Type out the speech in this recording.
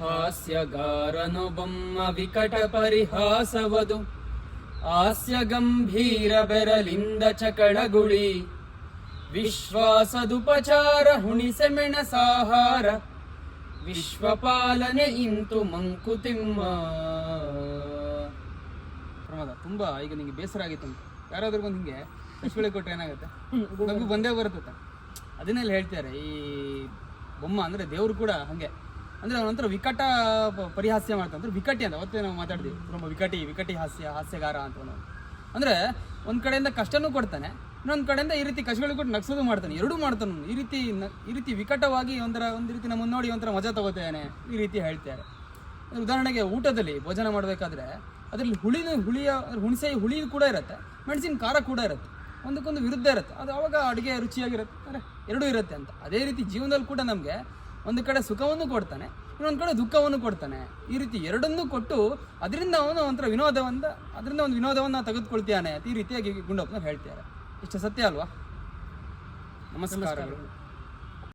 ಹಾಸ್ಯಗಾರನು ಬೊಮ್ಮ ವಿಕಟ ಪರಿಹಾಸವದು ಹಾಸ್ಯ ಗಂಭೀರ ಬೆರಲಿಂದ ಚಕಳಗುಳಿ ವಿಶ್ವಾಸದುಪಚಾರ ಹುಣಿಸೆ ಮೆಣಸಾಹಾರ ವಿಶ್ವಪಾಲನೆ ಇಂತು ಮಂಕುತಿಮ್ಮ. ಪ್ರಮಾದ, ತುಂಬಾ, ಈಗ ನಿಮಗೆ ಬೇಸರ ಆಗಿತ್ತು ಯಾರಾದ್ರೂ ಬಂದು ಹಿಂಗೆ ಕಶ್ಬಳೆ ಕೊಟ್ರೆ ಏನಾಗುತ್ತೆ? ನಮಗೂ ಬಂದೇ ಬರ್ತದೆ ಅದನ್ನೆಲ್ಲ ಹೇಳ್ತಾರೆ ಈ ಬೊಮ್ಮ ಅಂದ್ರೆ ದೇವ್ರು ಕೂಡ ಹಂಗೆ. ಅಂದ್ರೆ ಅವನಂತರ ವಿಕಟ ಪರಿಹಾಸ್ಯ ಮಾಡ್ತಾನೆ ಅಂದ್ರೆ ವಿಕಟಿ ಅಂತ, ಅವತ್ತೇ ನಾವು ಮಾತಾಡ್ತೀವಿ ತುಂಬ ವಿಕಟಿ ವಿಕಟಿ ಹಾಸ್ಯ, ಹಾಸ್ಯಗಾರ ಅಂತ ಅವನು ಅಂದ್ರೆ ಒಂದ್ ಕಡೆಯಿಂದ ಕಷ್ಟನೂ ಕೊಡ್ತಾನೆ, ಇನ್ನೊಂದ್ ಕಡೆಯಿಂದ ಈ ರೀತಿ ಕಷ್ಟಗಳು ಕೊಟ್ಟು ನಗ್ಸೋದು ಮಾಡ್ತಾನೆ. ಎರಡೂ ಮಾಡ್ತಾನೆ ಈ ರೀತಿ ಈ ರೀತಿ ವಿಕಟವಾಗಿ ಒಂಥರ, ಒಂದ್ ರೀತಿ ನಮ್ಮನ್ನು ನೋಡಿ ಒಂಥರ ಮಜಾ ತಗೋತೇನೆ ಈ ರೀತಿ ಹೇಳ್ತಾರೆ. ಅಂದ್ರೆ ಉದಾಹರಣೆಗೆ ಊಟದಲ್ಲಿ ಭೋಜನ ಮಾಡಬೇಕಾದ್ರೆ ಅದರಲ್ಲಿ ಹುಳಿನ ಹುಳಿಯ, ಹುಣಸೆ ಹುಳಿ ಕೂಡ ಇರುತ್ತೆ, ಮೆಣಸಿನ ಖಾರ ಕೂಡ ಇರುತ್ತೆ. ಒಂದಕ್ಕೊಂದು ವಿರುದ್ಧ ಇರುತ್ತೆ. ಅದು ಅವಾಗ ಅಡುಗೆ ರುಚಿಯಾಗಿರುತ್ತೆ. ಅಂದರೆ ಎರಡೂ ಇರುತ್ತೆ ಅಂತ. ಅದೇ ರೀತಿ ಜೀವನದಲ್ಲಿ ಕೂಡ ನಮಗೆ ಒಂದು ಕಡೆ ಸುಖವನ್ನು ಕೊಡ್ತಾನೆ, ಇನ್ನೊಂದು ಕಡೆ ದುಃಖವನ್ನು ಕೊಡ್ತಾನೆ. ಈ ರೀತಿ ಎರಡನ್ನೂ ಕೊಟ್ಟು ಅದರಿಂದ ಅವನು ಒಂಥರ ವಿನೋದವನ್ನು, ಅದರಿಂದ ಒಂದು ವಿನೋದವನ್ನು ತೆಗೆದುಕೊಳ್ತಾನೆ ಈ ರೀತಿಯಾಗಿ ಗುಂಡಪ್ಪನ ಹೇಳ್ತಾರೆ ಇಷ್ಟು ಸತ್ಯ ಅಲ್ವಾ? ನಮಸ್ಕಾರಗಳು.